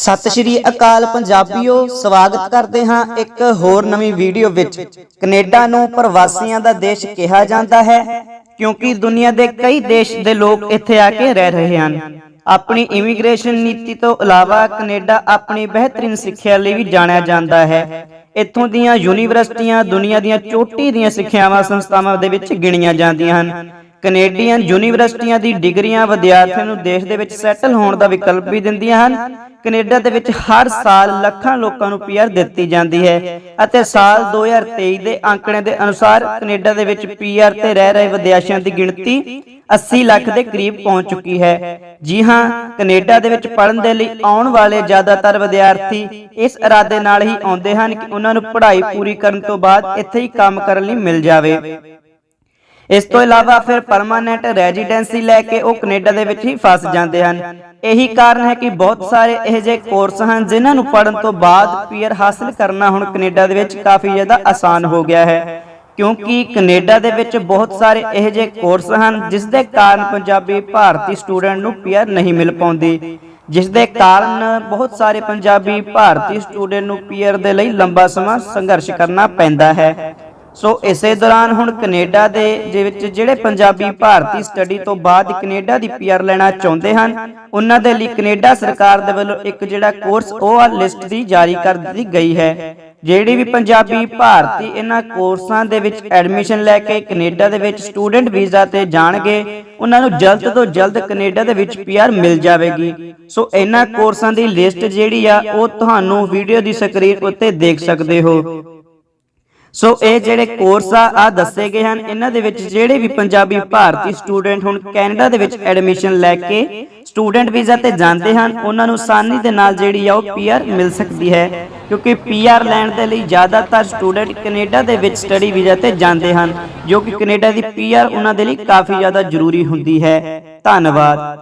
ਸਤਿ ਸ਼੍ਰੀ ਅਕਾਲ ਪੰਜਾਬੀਓ, ਸਵਾਗਤ ਕਰਦੇ ਹਾਂ ਇੱਕ ਹੋਰ ਨਵੀਂ ਵੀਡੀਓ ਵਿੱਚ। ਕੈਨੇਡਾ ਨੂੰ ਪ੍ਰਵਾਸੀਆਂ ਦਾ ਦੇਸ਼ ਕਿਹਾ ਜਾਂਦਾ ਹੈ, ਕਿਉਂਕਿ ਦੁਨੀਆ ਦੇ ਕਈ ਦੇਸ਼ ਦੇ ਲੋਕ ਇੱਥੇ ਆ ਕੇ ਰਹਿ ਰਹੇ ਹਨ। ਆਪਣੀ ਇਮੀਗ੍ਰੇਸ਼ਨ ਨੀਤੀ ਤੋਂ ਇਲਾਵਾ ਕੈਨੇਡਾ ਆਪਣੀ ਬਿਹਤਰੀਨ ਸਿੱਖਿਆ ਲਈ ਵੀ ਜਾਣਿਆ ਜਾਂਦਾ ਹੈ। ਇੱਥੋਂ ਦੀਆਂ ਯੂਨੀਵਰਸਿਟੀਆਂ ਦੁਨੀਆ ਦੀਆਂ ਚੋਟੀ ਦੀਆਂ ਸਿੱਖਿਆਵਾਂ ਸੰਸਥਾਵਾਂ ਦੇ ਵਿੱਚ ਗਿਣੀਆਂ ਜਾਂਦੀਆਂ ਹਨ। ਕੈਨੇਡੀਅਨ ਯੂਨੀਵਰਸਿਟੀਆਂ ਦੀ ਡਿਗਰੀਆਂ ਵਿਦਿਆਰਥੀਆਂ ਨੂੰ ਦੇਸ਼ ਦੇ ਵਿੱਚ ਸੈਟਲ ਹੋਣ ਦਾ ਵਿਕਲਪ ਵੀ ਦਿੰਦੀਆਂ ਹਨ। ਕੈਨੇਡਾ ਦੇ ਵਿੱਚ ਹਰ ਸਾਲ ਲੱਖਾਂ ਲੋਕਾਂ ਨੂੰ ਪੀਆਰ ਦਿੱਤੀ ਜਾਂਦੀ ਹੈ ਅਤੇ ਸਾਲ 2023 ਦੇ ਅੰਕੜੇ ਦੇ ਅਨੁਸਾਰ ਕੈਨੇਡਾ ਦੇ ਵਿੱਚ ਪੀਆਰ ਤੇ ਰਹਿ ਰਹੇ ਵਿਦਿਆਰਥੀਆਂ ਦੀ ਗਿਣਤੀ 80 ਲੱਖ ਦੇ ਕਰੀਬ ਪਹੁੰਚ ਚੁੱਕੀ ਹੈ। ਜੀ ਹਾਂ, ਕੈਨੇਡਾ ਦੇ ਵਿੱਚ ਪੜ੍ਹਨ ਦੇ ਲਈ ਆਉਣ ਵਾਲੇ ਜ਼ਿਆਦਾਤਰ ਵਿਦਿਆਰਥੀ ਇਸ ਇਰਾਦੇ ਨਾਲ ਹੀ ਆਉਂਦੇ ਹਨ ਕਿ ਉਹਨਾਂ ਨੂੰ ਪੜ੍ਹਾਈ ਪੂਰੀ ਕਰਨ ਤੋਂ ਬਾਅਦ ਇੱਥੇ ਹੀ ਕੰਮ ਕਰਨ ਲਈ ਮਿਲ ਜਾਵੇ। ਇਸ ਤੋਂ ਇਲਾਵਾ ਫਿਰ ਪਰਮਾਨੈਂਟ ਰੈਜ਼ੀਡੈਂਸੀ ਲੈ ਕੇ ਉਹ ਕੈਨੇਡਾ ਦੇ ਵਿੱਚ ਹੀ ਫਸ ਜਾਂਦੇ ਹਨ। ਇਹੀ ਕਾਰਨ ਹੈ ਕਿ ਬਹੁਤ ਸਾਰੇ ਇਹੋ ਜਿਹੇ ਕੋਰਸ ਹਨ ਜਿਨ੍ਹਾਂ ਨੂੰ ਪੜਨ ਤੋਂ ਬਾਅਦ ਪੀਅਰ ਹਾਸਲ ਕਰਨਾ ਹੁਣ ਕੈਨੇਡਾ ਦੇ ਵਿੱਚ ਕਾਫੀ ਜ਼ਿਆਦਾ ਆਸਾਨ ਹੋ ਗਿਆ ਹੈ। ਕਿਉਂਕਿ ਕੈਨੇਡਾ ਦੇ ਵਿੱਚ ਬਹੁਤ ਸਾਰੇ ਇਹੋ ਜਿਹੇ ਕੋਰਸ ਹਨ ਜਿਸ ਦੇ ਕਾਰਨ ਪੰਜਾਬੀ ਭਾਰਤੀ ਸਟੂਡੈਂਟ ਨੂੰ ਪੀਅਰ ਨਹੀਂ ਮਿਲ ਪਾਉਂਦੀ। ਜਿਸ ਦੇ ਕਾਰਨ ਬਹੁਤ ਸਾਰੇ ਪੰਜਾਬੀ ਭਾਰਤੀ ਸਟੂਡੈਂਟ ਨੂੰ ਪੀਅਰ ਦੇ ਲਈ ਲੰਬਾ ਸਮਾਂ ਸੰਘਰਸ਼ ਕਰਨਾ ਪੈਂਦਾ ਹੈ। ਸੋ ਇਸੇ ਦੌਰਾਨ ਹੁਣ ਕੈਨੇਡਾ ਦੇ ਦੇ ਵਿੱਚ ਜਿਹੜੇ ਪੰਜਾਬੀ ਭਾਰਤੀ ਸਟੱਡੀ ਤੋਂ ਬਾਅਦ ਕੈਨੇਡਾ ਦੀ ਪੀਆਰ ਲੈਣਾ ਚਾਹੁੰਦੇ ਹਨ, ਉਹਨਾਂ ਦੇ ਲਈ ਕੈਨੇਡਾ ਸਰਕਾਰ ਦੇ ਵੱਲੋਂ ਇੱਕ ਜਿਹੜਾ ਕੋਰਸ ਉਹ ਆ ਲਿਸਟ ਦੀ ਜਾਰੀ ਕਰ ਦਿੱਤੀ ਗਈ ਹੈ, ਜਿਹੜੀ ਵੀ ਪੰਜਾਬੀ ਭਾਰਤੀ ਇਹਨਾਂ ਕੋਰਸਾਂ ਦੇ ਵਿੱਚ ਐਡਮਿਸ਼ਨ ਲੈ ਕੇ ਕੈਨੇਡਾ ਦੇ ਵਿੱਚ ਸਟੂਡੈਂਟ ਵੀਜ਼ਾ ਤੇ ਜਾਣਗੇ, ਉਹਨਾਂ ਨੂੰ ਜਲਦ ਤੋਂ ਜਲਦ ਕੈਨੇਡਾ ਦੇ ਵਿੱਚ ਪੀਆਰ ਮਿਲ ਜਾਵੇਗੀ। ਸੋ ਇਹਨਾਂ ਕੋਰਸਾਂ ਦੀ ਲਿਸਟ ਜਿਹੜੀ ਆ, ਉਹ ਤੁਹਾਨੂੰ ਵੀਡੀਓ ਦੀ ਸਕਰੀਨ ਉੱਤੇ ਦੇਖ ਸਕਦੇ ਹੋ। ਸੋ ਇਹ ਜਿਹੜੇ ਕੋਰਸ ਆ ਆ ਦੱਸੇ ਗਏ ਹਨ। ਇਹਨਾਂ ਦੇ ਵਿੱਚ ਜਿਹੜੇ ਵੀ ਪੰਜਾਬੀ ਭਾਰਤੀ ਸਟੂਡੈਂਟ ਹੁਣ ਕੈਨੇਡਾ ਦੇ ਵਿੱਚ ਐਡਮਿਸ਼ਨ ਲੈ ਕੇ ਸਟੂਡੈਂਟ ਵੀਜ਼ਾ ਤੇ ਜਾਂਦੇ ਹਨ ਉਹਨਾਂ ਨੂੰ ਆਸਾਨੀ ਦੇ ਨਾਲ ਜਿਹੜੀ ਆ ਉਹ ਪੀਆਰ ਮਿਲ ਸਕਦੀ ਹੈ ਕਿਉਂਕਿ ਪੀਆਰ ਲੈਣ ਦੇ ਲਈ ਜ਼ਿਆਦਾਤਰ ਸਟੂਡੈਂਟ ਕੈਨੇਡਾ ਦੇ ਵਿੱਚ ਸਟੱਡੀ ਵੀਜ਼ਾ ਤੇ ਜਾਂਦੇ ਹਨ ਜੋ ਕਿ ਕੈਨੇਡਾ ਦੀ ਪੀਆਰ ਉਹਨਾਂ ਦੇ ਲਈ ਕਾਫੀ ਜ਼ਿਆਦਾ ਜ਼ਰੂਰੀ ਹੁੰਦੀ ਹੈ। ਧੰਨਵਾਦ।